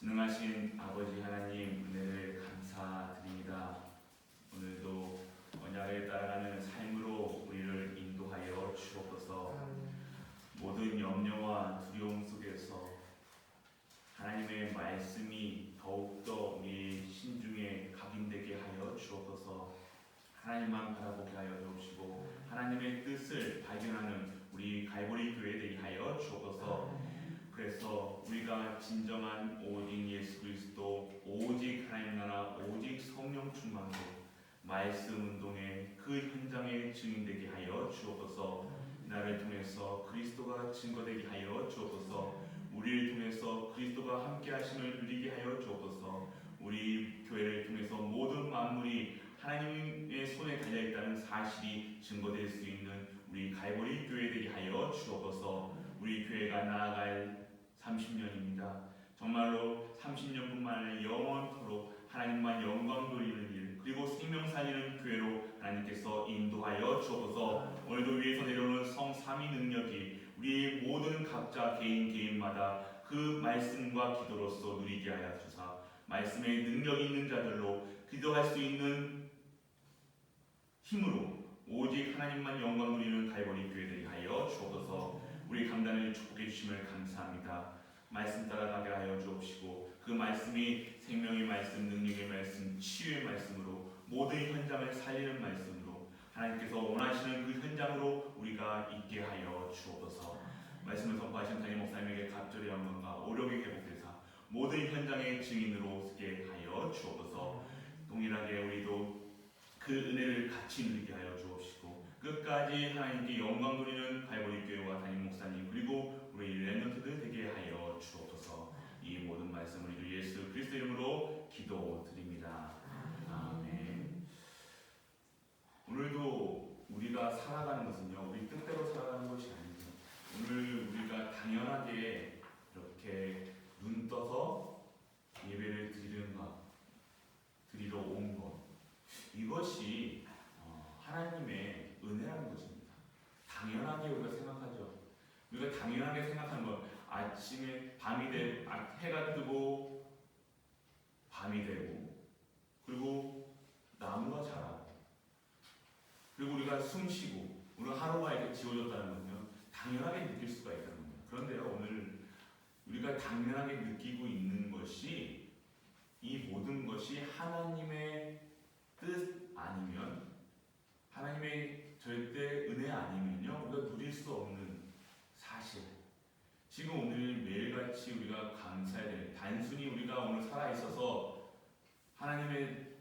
전능하신 아버지 하나님 은혜를 감사드립니다. 오늘도 언약을 따라가는 삶으로 우리를 인도하여 주옵소서. 모든 염려와 두려움 속에서 하나님의 말씀이 더욱더 우리 신중에 각인되게 하여 주옵소서. 하나님만 바라보게 하여 주옵시고 하나님의 뜻을 발견하는 우리 갈보리 교회 되게 하여 주옵소서. 그래서 우리가 진정한 오직 예수 그리스도 오직 하나님 나라 오직 성령 충만으로 말씀 운동의 그 현장에 증인되게 하여 주옵소서. 나를 통해서 그리스도가 증거되게 하여 주옵소서. 우리를 통해서 그리스도가 함께 하심을 누리게 하여 주옵소서. 우리 교회를 통해서 모든 만물이 하나님의 손에 달려 있다는 사실이 증거될 수 있는 우리 갈보리 교회 되게 하여 주옵소서. 우리 교회가 나아갈 30년입니다. 정말로 30년뿐만 아니라 영원토록 하나님만 영광 돌리는 일 그리고 생명 살리는 교회로 하나님께서 인도하여 주옵소서 오늘도 위에서 내려오는 성 삼위 능력이 우리 모든 각자 개인 개인마다 그 말씀과 기도로서 누리게 하여 주사 말씀의 능력 있는 자들로 기도할 수 있는 힘으로 오직 하나님만 영광 누리는 갈보리 교회들이 하여 주옵소서 우리 강단을 축복해 주심을 감사합니다. 말씀 따라가게 하여 주옵시고 그 말씀이 생명의 말씀, 능력의 말씀, 치유의 말씀으로 모든 현장을 살리는 말씀으로 하나님께서 원하시는 그 현장으로 우리가 있게 하여 주옵소서. 말씀을 선포하신 담임 목사님에게 갑절의 영광과 오력이 회복되사 모든 현장의 증인으로 서게 하여 주옵소서. 동일하게 우리도 그 은혜를 같이 누리게 하여 주옵시고 끝까지 하나님께 영광 돌리는 갈보리 교회와 담임 목사님 그리고 우리 랩런트들 되게 하여 주옵소서. 이 모든 말씀을 우리 예수 그리스도 이름으로 기도드립니다. 아멘. 오늘도 우리가 살아가는 것은요, 우리 뜻대로 살아가는 것이 아니죠. 오늘 우리가 당연하게 이렇게 눈 떠서 예배를 드리는 것, 드리러 온 것, 이것이 어, 하나님의 은혜라는 것입니다. 당연하게 우리가 생각하죠. 우리가 당연하게 생각하는 것, 아침에 밤이 되, 아, 해가 뜨고 밤이 되고, 그리고 나무가 자라고, 그리고 우리가 숨 쉬고, 우리 하루가 이렇게 지워졌다는 건요, 당연하게 느낄 수가 있다는 겁니다. 그런데요, 오늘 우리가 당연하게 느끼고 있는 것이 이 모든 것이 하나님의 뜻 아니면 하나님의 절대 은혜 아니면요 우리가 누릴 수 없는 사실. 지금 오늘 매일같이 우리가 감사해야 될 단순히 우리가 오늘 살아 있어서 하나님의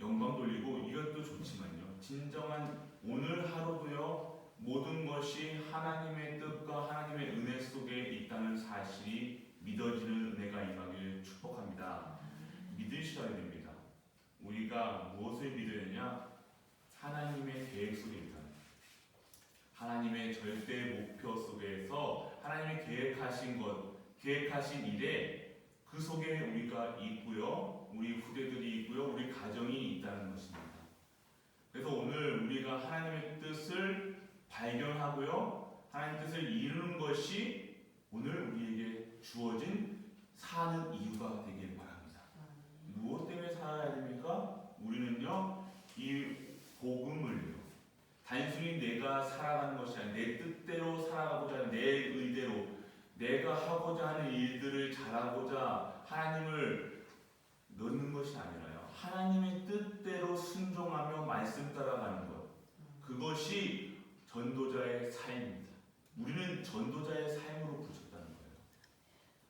영광 돌리고 이것도 좋지만요 진정한 오늘 하루도요 모든 것이 하나님의 뜻과 하나님의 은혜 속에 있다는 사실이 믿어지는 은혜가 임하기를 축복합니다. 믿으셔야 됩니다. 우리가 무엇을 믿어야 되냐? 하나님의 계획 속에. 하나님의 절대 목표 속에서 하나님의 계획하신 것, 계획하신 일에 그 속에 우리가 있고요, 우리 후대들이 있고요, 우리 가정이 있다는 것입니다. 그래서 오늘 우리가 하나님의 뜻을 발견하고요, 하나님의 뜻을 이루는 것이 오늘 우리에게 주어진 사는 이유가 되길 바랍니다. 무엇 때문에 살아야 됩니까? 우리는요, 이 복음을요, 단순히 내가 살아가는 것이 아니라 내 뜻대로 살아가고자 하는 내 의대로 내가 하고자 하는 잘하고자 하나님을 넣는 것이 아니라요. 하나님의 뜻대로 순종하며 말씀 따라가는 것. 그것이 전도자의 삶입니다. 우리는 전도자의 삶으로 부르셨다는 거예요.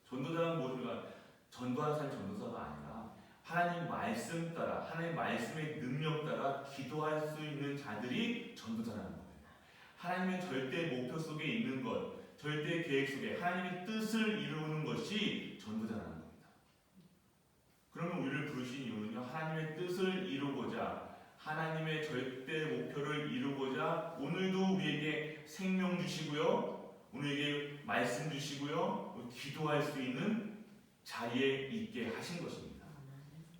전도자는 무엇인가? 전도하는 사람이 전도사가 아니라 하나님 말씀 따라 하나님 말씀의 능력 따라 기도할 수 있는 자들이 전도자라는 거예요. 하나님의 절대 목표 속에 있는 것, 절대 계획 속에 하나님의 뜻을 이루는 것이 전도자라는 겁니다. 그러면 우리를 부르신 이유는요, 하나님의 뜻을 이루고자 하나님의 절대 목표를 이루고자 오늘도 우리에게 생명 주시고요, 우리에게 말씀 주시고요, 기도할 수 있는 자리에 있게 하신 것입니다.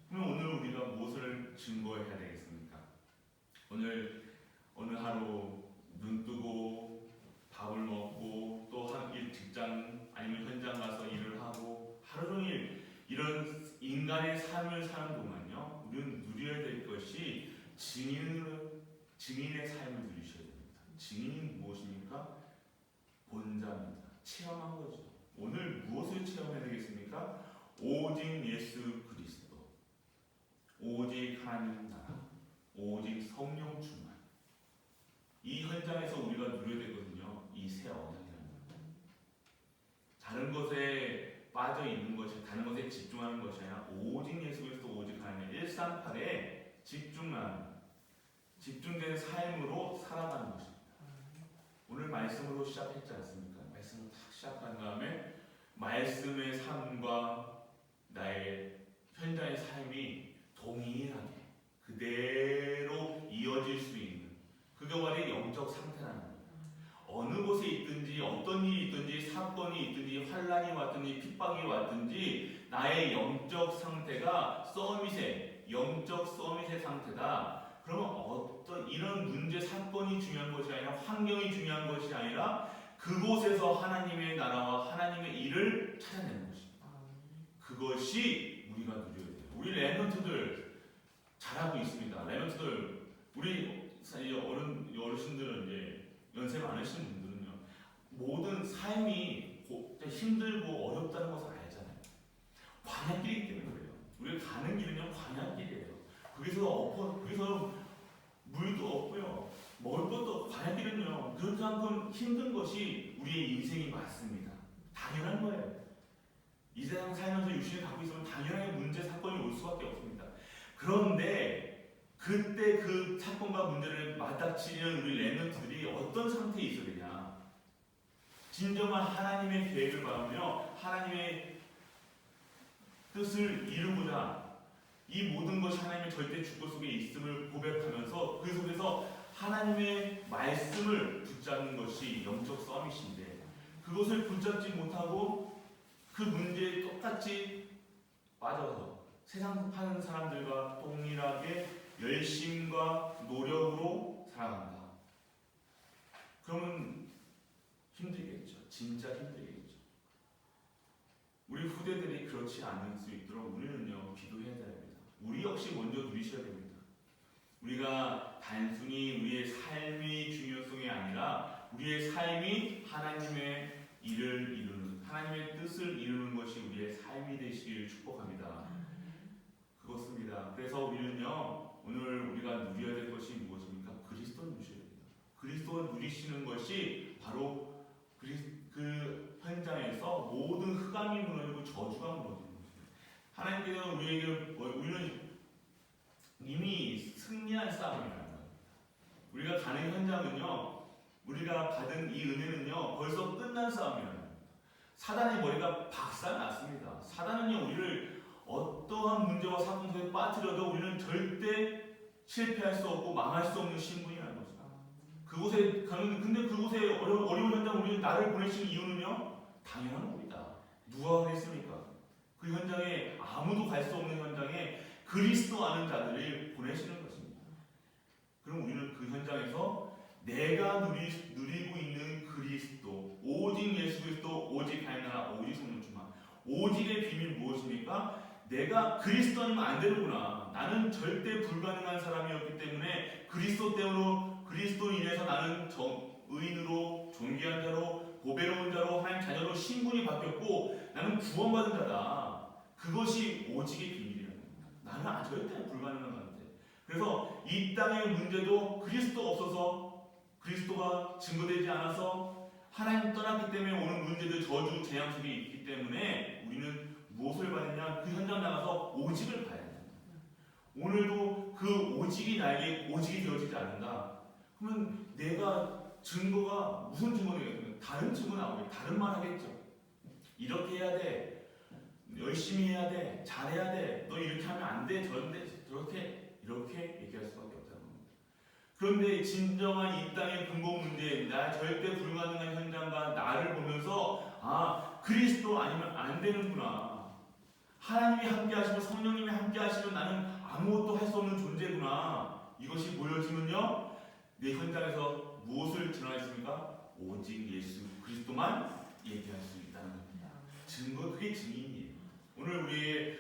그럼 오늘 우리가 무엇을 증거해야 되겠습니까? 오늘 오늘 하루 눈 뜨고 밥을 먹고 일 직장 아니면 현장 가서 일을 하고 하루 종일 이런 인간의 삶을 사는 동안요, 우리는 누려야 될 것이 증인을 증인의 삶을 누리셔야 됩니다. 증인이 무엇입니까? 본자입니다. 체험한 거죠. 오늘 무엇을 체험해야 되겠습니까? 오직 예수 그리스도, 오직 하나님 나라, 오직 성령 충만. 이 현장에서 우리가 누려야 되거든요. 이 새 언약이라는 것. 다른 것에 빠져 있는 것이 다른 것에 집중하는 것이 아니라 오직 예수 그리스도 오직 일상팔에 집중하는 집중된 삶으로 살아가는 것입니다. 오늘 말씀으로 시작했지 않습니까? 말씀을 탁 시작한 다음에 말씀의 삶과 나의 현장의 삶이 동일하게 그대로 이어질 수 있는 그게 바로 영적 상태라는 거예요. 어느 곳에 있든지 어떤 일이 있든지 사건이 있든지 환란이 왔든지 핍박이 왔든지 나의 영적 상태가 서밋의 영적 서밋의 상태다. 그러면 어떤 이런 문제 사건이 중요한 것이 아니라 환경이 중요한 것이 아니라 그곳에서 하나님의 나라와 하나님의 일을 찾아내는 것입니다. 그것이 우리가 누려야 돼요. 우리 레먼트들 잘하고 있습니다. 레먼트들 우리 어른 어르신들은 이제 연세 많으신 분들은요 모든 삶이 고- 힘들고 어렵다는 것을 알잖아요. 광야길이기 때문에. 우리가 가는 길은요 광야길이에요. 거기서 엎어 거기서 물도 없고요 먹을 것도 없고 광야길은요 그만큼 힘든 것이 우리의 인생이 맞습니다. 당연한 거예요. 이 세상 살면서 육신을 갖고 있으면 당연하게 문제 사건이 올 수밖에 없습니다. 그런데 그때 그 사건과 문제를 맞닥치는 우리 랩런트들이 어떤 상태에 있어야 되냐? 진정한 하나님의 계획을 바라며 하나님의 뜻을 이루고자 이 모든 것이 하나님의 절대 주권 속에 있음을 고백하면서 그 속에서 하나님의 말씀을 붙잡는 것이 영적 서밋인데 그것을 붙잡지 못하고 그 문제에 똑같이 빠져서 세상 사는 사람들과 동일하게 열심과 노력으로 살아간다. 그러면 힘들겠죠. 진짜 힘들겠죠. 우리 후대들이 그렇지 않을 수 있도록 우리는요 기도해야 됩니다. 우리 역시 먼저 누리셔야 됩니다. 우리가 단순히 우리의 삶이 중요성이 아니라 우리의 삶이 하나님의 일을 이루는 하나님의 뜻을 이루는 것이 우리의 삶이 되시기를 축복합니다. 그렇습니다. 그래서 우리는요 오늘 우리가 누려야 될 것이 무엇입니까? 그리스도를 누리셔야 됩니다. 그리스도를 누리시는 것이 바로 그리, 그 현장에서 모든 흑암이 무너지고 저주가 무너지는 것입니다. 하나님께서 우리에게 우리는 이미 승리한 싸움이라는 겁니다. 우리가 가는 현장은요, 우리가 받은 이 은혜는요, 벌써 끝난 싸움이라는 겁니다. 사단의 머리가 박살났습니다. 사단은요, 우리를 어떠한 문제와 사건 속에 빠뜨려도 우리는 절대 실패할 수 없고 망할 수 없는 신분이라는 것입니다. 그곳에 가는 근데 그곳에 어려, 어려운 현장 우리는 나를 보내신 이유는요 당연한 겁니다. 누가 하겠습니까? 그 현장에 아무도 갈 수 없는 현장에 그리스도 아는 자들을 보내시는 것입니다. 그럼 우리는 그 현장에서 내가 누리, 누리고 있는 그리스도 오직 예수 그리스도 오직 하나님 나라 오직 성령 충만 오직의 비밀 무엇입니까? 내가 그리스도 아니면 안 되는구나. 나는 절대 불가능한 사람이었기 때문에 그리스도 때문에 그리스도 인해서 나는 정, 의인으로 존귀한 자로 보배로운 자로 하나님 자녀로 신분이 바뀌었고 나는 구원받은 자다. 그것이 오직의 비밀이라는 겁니다. 나는 아- 절대 불가능한 건데. 그래서 이 땅의 문제도 그리스도 없어서 그리스도가 증거되지 않아서 하나님 떠났기 때문에 오는 문제들 저주 재앙 속에 있기 때문에 우리는 무엇을 받느냐 그 현장 나가서 오직을 봐야 됩니다. 오늘도 그 오직이 나에게 오직이 되어지지 않는다. 그러면 내가 증거가 무슨 증거겠습니까? 다른 증거 나오겠 다른 말 하겠죠. 이렇게 해야 돼. 열심히 해야 돼. 잘해야 돼. 너 이렇게 하면 안 돼. 저런데 저렇게 이렇게 얘기할 수밖에 없다는 겁니다. 그런데 진정한 이 땅의 근본 문제, 나 절대 불가능한 현장과 나를 보면서 아 그리스도 아니면 안 되는구나. 하나님이 함께 하시고 성령님이 함께 하시면 나는 아무것도 할 수 없는 존재구나. 이것이 보여지면요. 내 현장에서 무엇을 드러냈습니까? 오직 예수 그리스도만 얘기할 수 있다는 겁니다. 증거 그게 증인이에요. 오늘 우리의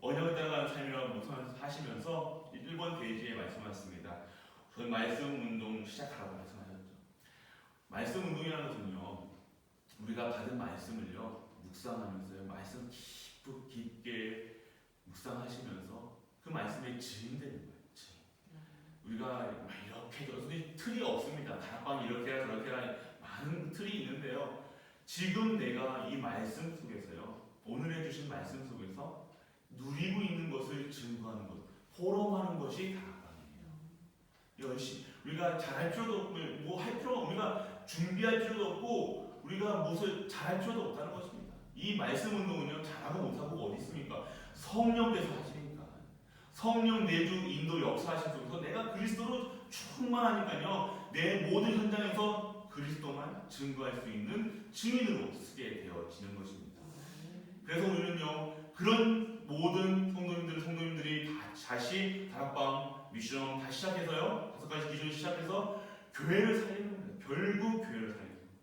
언약당한 삶이라고 하시면서 1번 페이지에 말씀하셨습니다. 우선 말씀 운동 시작하라고 말씀하셨죠. 말씀 운동이라는 것은요, 우리가 받은 말씀을요, 묵상하면서요, 말씀 깊고 깊게 묵상하시면서 그 말씀에 증인되는 거예요. 증인. 우리가 이렇게 저렇게 틀이 없습니다. 다락방 이렇게 저렇게 많은 틀이 있는데요. 지금 내가 이 말씀 속에서요. 오늘 해주신 말씀 속에서 누리고 있는 것을 증거하는 것, 포럼하는 것이 다락방이에요. 열심 우리가 잘할 필요도 없고 뭐 할 필요 우리가 준비할 필요도 없고 우리가 무엇을 잘할 필요도 없다는 것입니다. 이 말씀 운동은요 잘하고 못하고 어디 있습니까? 성령께서 하시니까 성령 내주 인도 역사하신 속에서 내가 그리스도로 충만하니까요 내 모든 현장에서 그리스도만 증거할 수 있는 증인으로 쓰게 되어지는 것입니다. 그래서 우리는요 그런 모든 성도님들 성도님들이 다 다시 다락방 미션 다시 시작해서요 다섯 가지 기준 시작해서 교회를 살리는 겁니다. 결국 교회를 살리는 겁니다.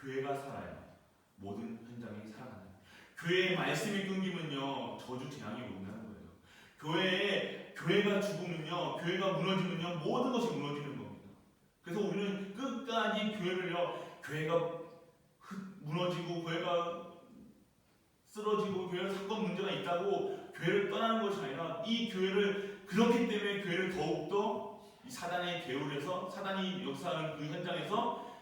교회가 살아야 모든 현장이 살아가는 거예요. 교회의 말씀이 끊기면요 저주 재앙이 온다는 거예요. 교회에 교회가 죽으면요 교회가 무너지면요 모든 것이 무너지는. 그래서 우리는 끝까지 교회를요 교회가 흩- 무너지고 교회가 쓰러지고 교회 사건 문제가 있다고 교회를 떠나는 것이 아니라 이 교회를 그렇기 때문에 교회를 더욱더 이 사단의 계율에서 사단이 역사하는 그 현장에서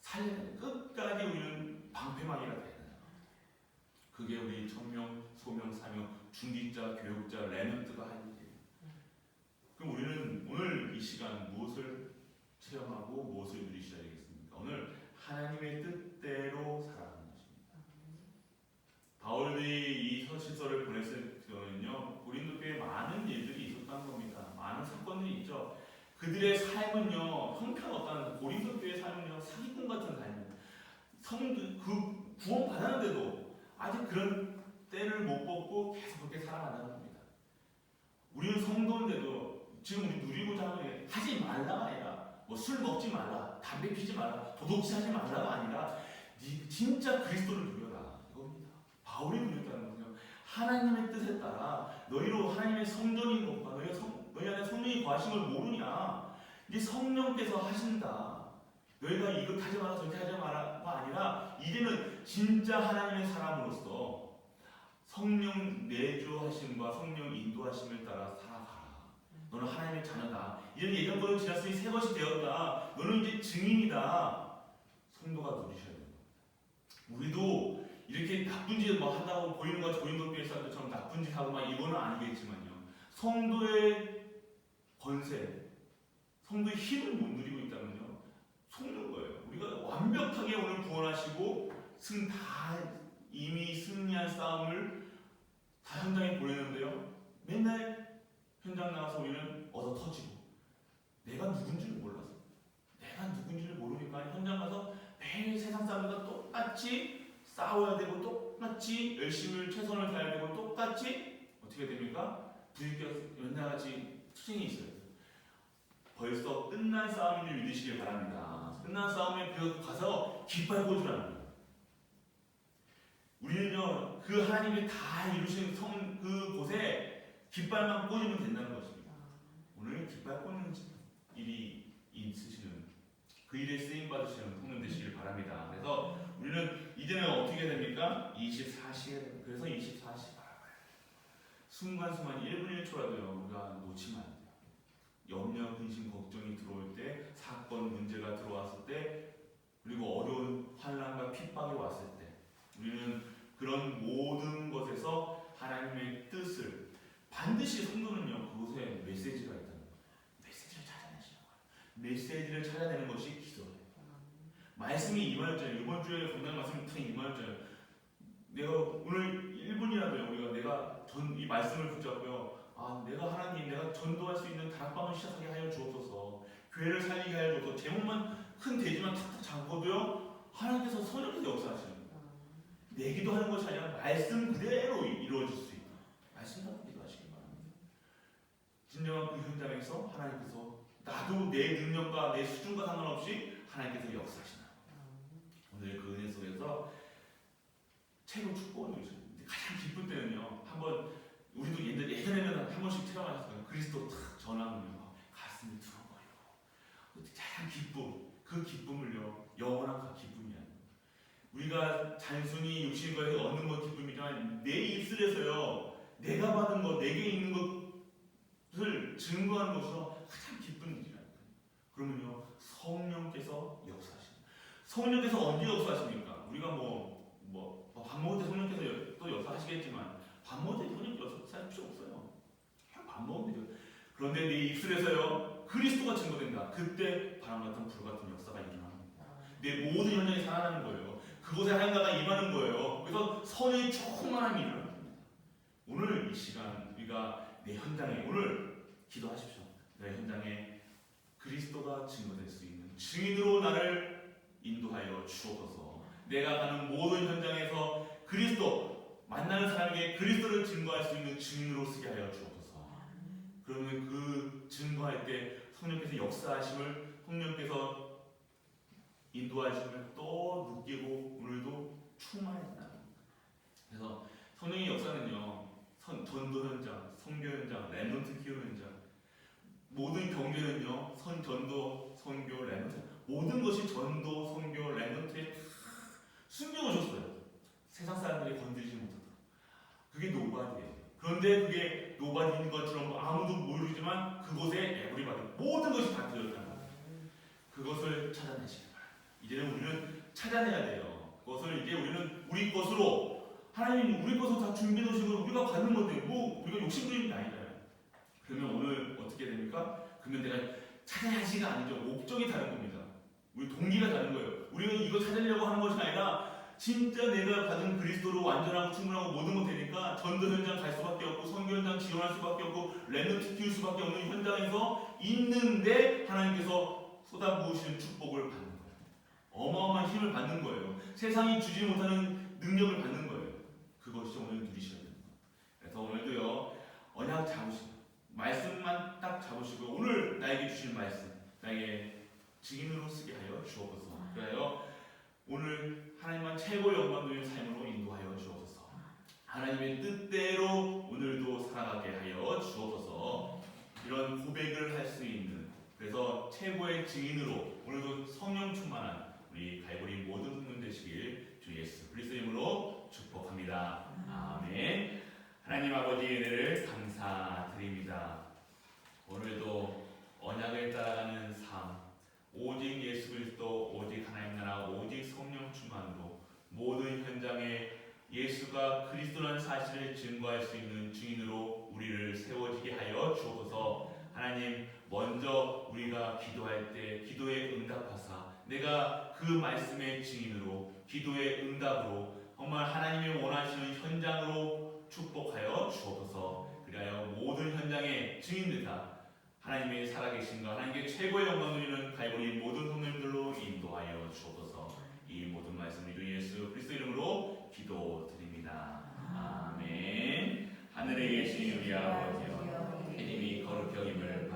살려 끝까지 우리는 돼야 돼요. 그게 우리 천명, 소명, 사명, 중직자, 교육자, 레넌트가 한 일이에요. 그럼 우리는 오늘 이 시간 무엇을 체험하고 무엇을 누리셔야 되겠습니까? 오늘 하나님의 뜻대로 살아가는 것입니다. 바울이 이 서신서를 보냈을 때는요, 고린도 교회에 많은 일들이 있었다는 겁니다. 많은 사건들이 있죠. 그들의 삶은요, 형편없다는 고린도 교회의 삶은요, 사기꾼 같은 삶이에요. 성그 그 구원 받았는데도 아직 그런 때를 못 벗고 계속 그렇게 살아간다는 겁니다. 우리는 성도인데도 지금 우리 누리고자 하는 게 하지 말라가 아니라 뭐 술 먹지 말라, 담배 피지 말라, 도둑질 하지 말라가 아니라 네 진짜 그리스도를 누려라 이겁니다. 바울이 누렸다는 거죠. 하나님의 뜻에 따라 너희로 하나님의 성전인 것과 너희 성 너희 안에 성령이 거하심을 모르냐? 이제 성령께서 하신다. 너희가 이거 하지 마라 저렇게 하지 마라가 아니라 이제는 진짜 하나님의 사람으로서 성령 내주하심과 성령 인도하심을 따라 살아가라. 너는 하나님의 자녀다. 이런 것은 지났으니 새 것이 되었다. 너는 이제 증인이다. 성도가 누리셔야 됩니다. 우리도 이렇게 나쁜 짓 뭐 한다고 보이는 것 교회 사람들처럼 나쁜 짓 하고 막 이거는 아니겠지만요. 성도의 권세, 성도의 힘을 못 누리고 있다면요. 속는 거예요. 우리가 완벽하게 오늘 구원하시고 승 다 이미 승리한 싸움을 다 현장에 보내는데요. 맨날 현장 나가서 우리는 얻어 터지고 내가 누군지를 몰라서 내가 누군지를 모르니까 현장 가서 매일 세상 사람들과 똑같이 싸워야 되고 똑같이 열심히 최선을 다해야 되고 똑같이 어떻게 됩니까? 부딪혀 연장같이 투쟁이 있어요. 벌써 끝난 싸움인 줄 믿으시길 바랍니다. 끝난 싸움에 그 가서 깃발 꽂으라는 거예요. 우리는요 그 하나님이 다 이루신 성 그 곳에 깃발만 꽂으면 된다는 것입니다. 오늘 깃발 꽂는 일이 있으시는 그 일에 쓰임 받으시는 성령 되시길 바랍니다. 그래서 우리는 이제는 어떻게 됩니까? 24시에 그래서 24시 바라봐요. 순간순간 1분 1초라도요 우리가 놓치면 안 돼요. 염려, 근심, 걱정이 들어올 때 사건 문제가 들어왔을 때 그리고 어려운 환란과 핍박이 왔을 때 우리는 그런 모든 것에서 하나님의 뜻을 반드시 성도는요 그곳에 메시지가 있다는 거예요. 메시지를 찾아내시는 거예요. 메시지를 찾아내는 것이 기도예요. 말씀이 임하였잖아요. 이번 주에 본당 말씀이 탁 임하였잖아요. 내가 오늘 1분이라도요 우리가 내가 전 이 말씀을 붙잡고요. 아 내가 하나님 내가 전도할 수 있는 다락방을 시작하게 하여 주옵소서. 교회를 살리게 하여 주옵소서. 제목만 큰 대지만 탁탁 잡고도요 하나님께서 선역해서 역사하시는 거예요. 내 기도하는 것이 아니라 말씀 그대로 이루어질 수 있다. 말씀 갖고 기도하시기 바랍니다. 진정한 그 현장에서 하나님께서 나도 내 능력과 내 수준과 상관없이 하나님께서 역사하시나. 오늘 그 은혜 속에서 최고 축복을 누리셨어요. 가장 기쁜 때는요. 한번 우리도 옛날 예전에는 한 번씩 체험하셨어요. 그리스도 탁 전하면요. 가슴이 두근거리고 가장 기쁨 그 기쁨을요 영원한 그 기쁨이야. 우리가 단순히 것에 얻는 것 기쁨이지만 내 입술에서요 내가 받은 것 내게 있는 것 증거하는 것으로 가장 기쁜 일이라니까요. 그러면요 성령께서 역사하십니다. 성령께서 언제 역사하십니까? 우리가 뭐, 뭐뭐 밥 먹을 때 성령께서 여- 또 역사하시겠지만 밥 먹을 때 성령 역사할 필요 없어요. 그냥 밥 먹으면 되죠. 그런데 내 입술에서요 그리스도가 증거된다. 그때 바람 같은 불 같은 역사가 거예요. 내 모든 현장이 살아나는 거예요. 그곳에 하나님과가 임하는 거예요. 그래서 선의 충만함이 일어납니다. 오늘 이 시간 우리가 내 현장에 오늘 기도하십시오. 내 현장에 그리스도가 증거될 수 있는 증인으로 나를 인도하여 주옵소서. 내가 가는 모든 현장에서 그리스도 만나는 사람에게 그리스도를 증거할 수 있는 증인으로 쓰게 하여 주옵소서. 그러면 그 증거할 때 성령께서 역사하심을 성령께서 인도하심을 또 느끼고 오늘도 충만했다. 그래서 성령의 역사는요, 선, 전도 현장, 성교 현장, 랩런트 키우는 현장, 모든 경제는요, 선, 전도, 선교, 랩런트, 모든 것이 전도, 선교, 숨겨을 줬어요. 세상 사람들이 건드리지 못하도록. 그게 노바디예요. 그런데 그게 노바디인 것처럼 아무도 모르지만 그곳에 에브리바디 모든 것이 다 들어있다는 거예요. 그것을 찾아내시기 바랍니다. 이제는 우리는 찾아내야 돼요. 그것을 이제 우리는 우리 것으로 하나님 우리 것으로 다 준비해 놓으시고 우리가 받는 건데 뭐 우리가 욕심 부리는 게 아니잖아요. 그러면 오늘 어떻게 됩니까? 그러면 내가 찾아야지가 아니죠. 목적이 다른 겁니다. 우리 동기가 다른 거예요. 우리는 이거 찾으려고 하는 것이 아니라 진짜 내가 받은 그리스도로 완전하고 충분하고 모든 것 되니까 전도 현장 갈 수밖에 없고 선교 현장 지원할 수밖에 없고 랩런트 키울 수밖에 없는 현장에서 있는데 하나님께서 쏟아부으시는 축복을 받는 거예요. 어마어마한 힘을 받는 거예요. 세상이 주지 못하는 능력을 받는 거예요. 그것이 오늘 누리셔야 됩니다. 그래서 오늘도요 언약 잡으시고 말씀만 딱 잡으시고 오늘 나에게 주신 말씀 나에게 증인으로 쓰게 하여 주옵소서. 그래요 오늘 하나님만 최고 영광 돌리는 삶으로 인도하여 주옵소서. 하나님의 뜻대로 오늘도 살아가게 하여 주옵소서. 이런 고백을 할 수 있는 그래서 최고의 증인으로 오늘도 성령 충만한 우리 갈보리 모든 분들 되시길 주 예수 그리스도 이름으로 축복합니다. 아멘. 하나님 아버지 은혜를 감사드립니다. 오늘도 언약을 따라가는 삶, 오직 예수 그리스도, 오직 하나님 나라, 오직 성령 충만으로 모든 현장에 예수가 그리스도라는 사실을 증거할 수 있는 증인으로 우리를 세워지게 하여 주옵소서. 하나님 먼저 우리가 기도할 때 기도에 응답하사 내가 그 말씀의 증인으로 기도의 응답으로 정말 하나님이 원하시는 현장으로 축복하여 주옵소서. 그리하여 모든 현장의 증인되다 하나님의 살아계신과 하나님께 최고의 영광 누리는 갈보리 모든 성도님들로 인도하여 주옵소서. 이 모든 말씀을 주 예수 그리스도 이름으로 기도드립니다. 아멘. 하늘에 계신 우리 아버지여, 하나님이 거룩히 여김을